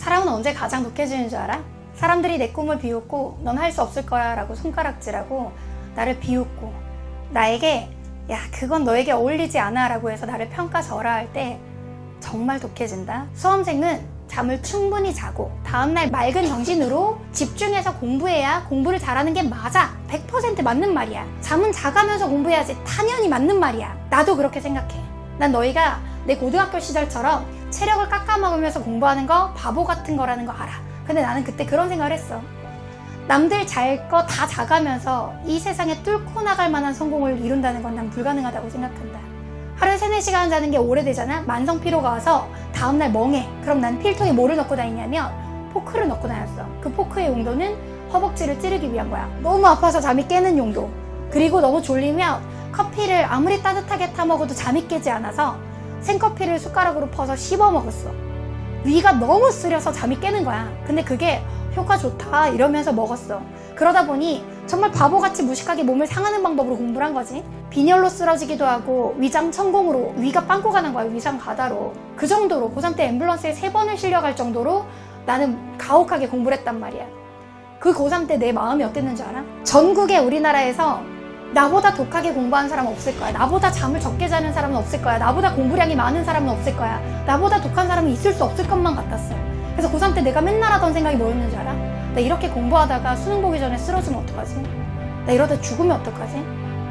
사람은 언제 가장 독해지는 줄 알아? 사람들이 내 꿈을 비웃고 넌 할 수 없을 거야 라고 손가락질하고 나를 비웃고 나에게 야 그건 너에게 어울리지 않아 라고 해서 나를 평가절하할 때 정말 독해진다. 수험생은 잠을 충분히 자고 다음날 맑은 정신으로 집중해서 공부해야 공부를 잘하는 게 맞아. 100% 맞는 말이야. 잠은 자가면서 공부해야지 당연히 맞는 말이야. 나도 그렇게 생각해. 난 너희가 내 고등학교 시절처럼 체력을 깎아먹으면서 공부하는 거 바보 같은 거라는 거 알아. 근데 나는 그때 그런 생각을 했어. 남들 잘 거 다 자가면서 이 세상에 뚫고 나갈 만한 성공을 이룬다는 건 난 불가능하다고 생각한다. 하루에 3, 4시간 자는 게 오래되잖아? 만성 피로가 와서 다음날 멍해. 그럼 난 필통에 뭐를 넣고 다니냐면 포크를 넣고 다녔어. 그 포크의 용도는 허벅지를 찌르기 위한 거야. 너무 아파서 잠이 깨는 용도. 그리고 너무 졸리면 커피를 아무리 따뜻하게 타 먹어도 잠이 깨지 않아서 생커피를 숟가락으로 퍼서 씹어 먹었어. 위가 너무 쓰려서 잠이 깨는 거야. 근데 그게 효과 좋다 이러면서 먹었어. 그러다 보니 정말 바보같이 무식하게 몸을 상하는 방법으로 공부를 한 거지. 빈혈로 쓰러지기도 하고 위장 천공으로 위가 빵꾸가 난 거야 위장 가다로 그 정도로 고3 때 앰뷸런스에 세 번을 실려갈 정도로 나는 가혹하게 공부를 했단 말이야. 그 고3 때 내 마음이 어땠는지 알아? 전국의 우리나라에서 나보다 독하게 공부하는 사람 은 없을 거야. 나보다 잠을 적게 자는 사람은 없을 거야. 나보다 공부량이 많은 사람은 없을 거야. 나보다 독한 사람은 있을 수 없을 것만 같았어. 그래서 고3 때 내가 맨날 하던 생각이 뭐였는지 알아? 나 이렇게 공부하다가 수능 보기 전에 쓰러지면 어떡하지? 나 이러다 죽으면 어떡하지?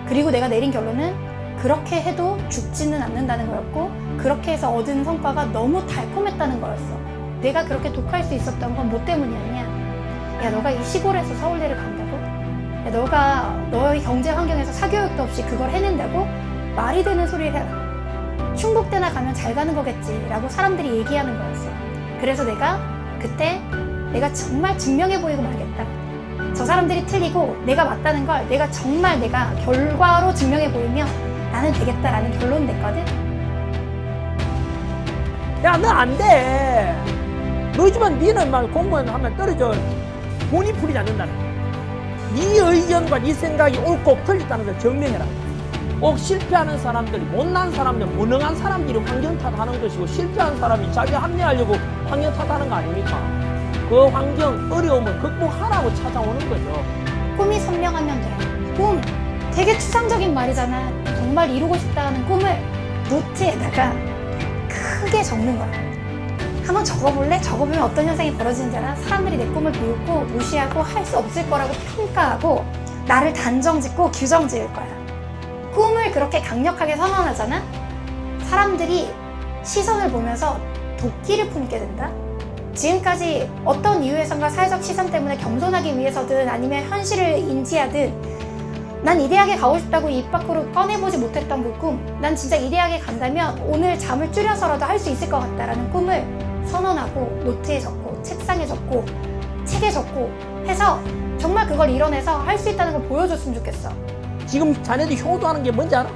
그리고 내가 내린 결론은 그렇게 해도 죽지는 않는다는 거였고 그렇게 해서 얻은 성과가 너무 달콤했다는 거였어. 내가 그렇게 독할 수 있었던 건 뭐 때문이었냐? 야, 너가 이 시골에서 서울대를 간다고? 야, 너가 너의 경제 환경에서 사교육도 없이 그걸 해낸다고? 말이 되는 소리를 해라. 충북대나 가면 잘 가는 거겠지. 라고 사람들이 얘기하는 거였어. 그래서 내가 그때 내가 정말 증명해 보이고 말겠다. 저 사람들이 틀리고 내가 맞다는 걸 내가 정말 내가 결과로 증명해 보이면 나는 되겠다라는 결론 냈거든. 야, 너 안 돼. 너지만 니는 막 공무원 하면 떨어져. 돈이 풀리지 않는다는 네 의견과 네 생각이 옳고 틀렸다는 걸 증명해라. 꼭 실패하는 사람들이 못난 사람들, 무능한 사람들이 환경 탓하는 것이고 실패한 사람이 자기 합리하려고 환경 탓하는 거 아닙니까? 그 환경 어려움을 극복하라고 찾아오는 거죠. 꿈이 선명하면 돼. 꿈. 되게 추상적인 말이잖아. 정말 이루고 싶다는 꿈을 노트에다가 크게 적는 거야. 한번 적어볼래? 적어보면 어떤 현상이 벌어지는지 알아? 사람들이 내 꿈을 비웃고 무시하고 할 수 없을 거라고 평가하고 나를 단정 짓고 규정 지을 거야. 꿈을 그렇게 강력하게 선언하잖아? 사람들이 시선을 보면서 도끼를 품게 된다? 지금까지 어떤 이유에선가 사회적 시선 때문에 겸손하기 위해서든 아니면 현실을 인지하든 난 이 대학에 가고 싶다고 입 밖으로 꺼내보지 못했던 그 꿈. 난 진짜 이 대학에 간다면 오늘 잠을 줄여서라도 할 수 있을 것 같다라는 꿈을 선언하고 노트에 적고 책상에 적고 책에 적고 해서 정말 그걸 이뤄내서 할 수 있다는 걸 보여줬으면 좋겠어. 지금 자네들이 효도하는 게 뭔지 알아?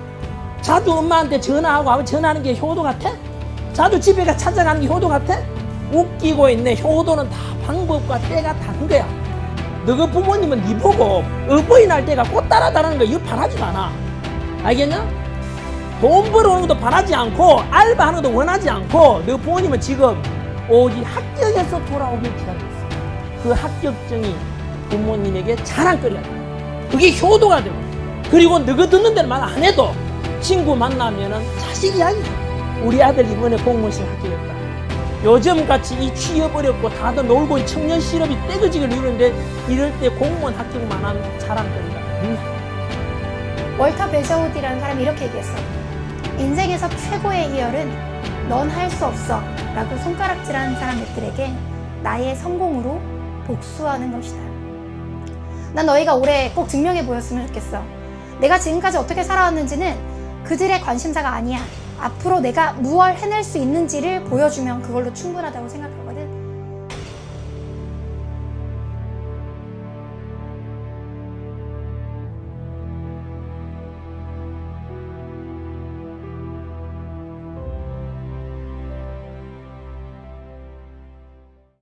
자주 엄마한테 전화하고 아버지 전화하는 게 효도 같아? 자주 집에 가 찾아가는 게 효도 같아? 웃기고 있네. 효도는 다 방법과 때가 다른 거야. 너그 부모님은 네 보고 어버이날 때가 꽃 따라다라는 거 이거 바라지도 않아. 알겠냐? 돈 벌어오는 것도 바라지 않고 알바하는 것도 원하지 않고 너 부모님은 지금 오직 합격해서 돌아오길 있어. 그 합격증이 부모님에게 자랑거리야. 그게 효도가 되고 그리고 너가 듣는 대로 말안 해도 친구 만나면은 자식 이야기 우리 아들 이번에 공무원 시험 합격했다. 요즘 같이 이 취업 어렵고 다들 놀고 이 청년 실업이 떼거지게 누르는데 이럴 때 공무원 합격만 한 자랑거리가 있나? 월터 베저우디라는 사람이 이렇게 얘기했어. 인생에서 최고의 희열은 넌 할 수 없어 라고 손가락질하는 사람들에게 나의 성공으로 복수하는 것이다. 난 너희가 올해 꼭 증명해 보였으면 좋겠어. 내가 지금까지 어떻게 살아왔는지는 그들의 관심사가 아니야. 앞으로 내가 무얼 해낼 수 있는지를 보여주면 그걸로 충분하다고 생각해.